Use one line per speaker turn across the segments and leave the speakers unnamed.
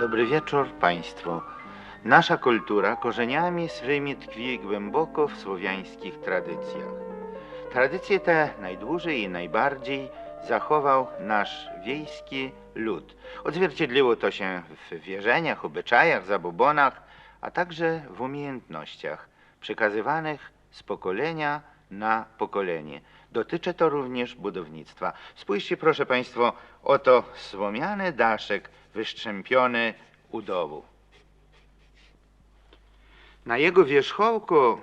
Dobry wieczór Państwu. Nasza kultura korzeniami swymi tkwi głęboko w słowiańskich tradycjach. Tradycje te najdłużej i najbardziej zachował nasz wiejski lud. Odzwierciedliło to się w wierzeniach, obyczajach, zabobonach, a także w umiejętnościach przekazywanych z pokolenia na pokolenie. Dotyczy to również budownictwa. Spójrzcie proszę Państwo, oto słomiany daszek wyszczępiony u dołu. Na jego wierzchołku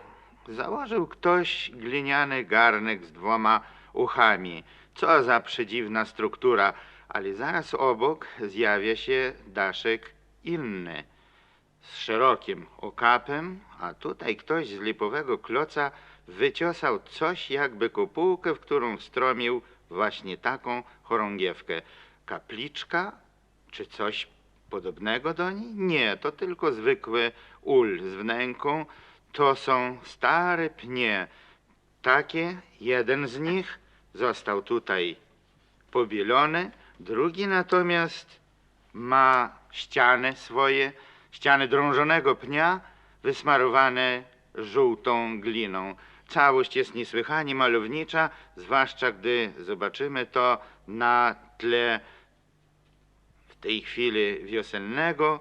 założył ktoś gliniany garnek z dwoma uchami. Co za przedziwna struktura, ale zaraz obok zjawia się daszek inny, z szerokim okapem, a tutaj ktoś z lipowego kloca wyciosał coś jakby kopułkę, w którą stromił właśnie taką chorągiewkę. Kapliczka czy coś podobnego do niej? Nie, to tylko zwykły ul z wnęką. To są stare pnie. Takie, jeden z nich został tutaj pobielony, drugi natomiast ma ściany swoje, ściany drążonego pnia wysmarowane żółtą gliną. Całość jest niesłychanie malownicza, zwłaszcza gdy zobaczymy to na tle tej chwili wiosennego,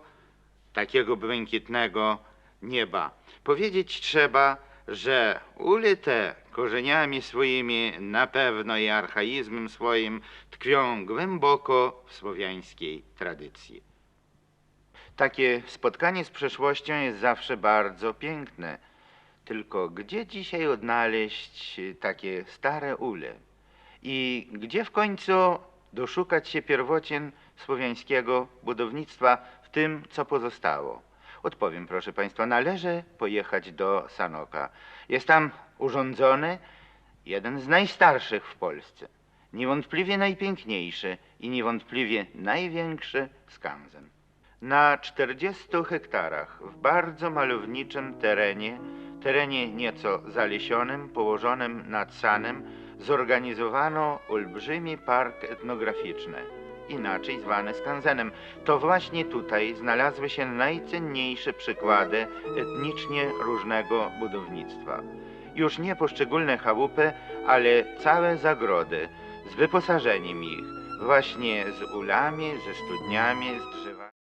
takiego błękitnego nieba. Powiedzieć trzeba, że ule te korzeniami swoimi na pewno i archaizmem swoim tkwią głęboko w słowiańskiej tradycji. Takie spotkanie z przeszłością jest zawsze bardzo piękne. Tylko gdzie dzisiaj odnaleźć takie stare ule? I gdzie w końcu doszukać się pierwocin słowiańskiego budownictwa w tym, co pozostało? Odpowiem, proszę Państwa, należy pojechać do Sanoka. Jest tam urządzony jeden z najstarszych w Polsce, niewątpliwie najpiękniejszy i niewątpliwie największy skanzen. Na 40 hektarach w bardzo malowniczym terenie, terenie nieco zalesionym, położonym nad Sanem, zorganizowano olbrzymi park etnograficzny, inaczej zwany skanzenem. To właśnie tutaj znalazły się najcenniejsze przykłady etnicznie różnego budownictwa. Już nie poszczególne chałupy, ale całe zagrody z wyposażeniem ich, właśnie z ulami, ze studniami, z drzewami.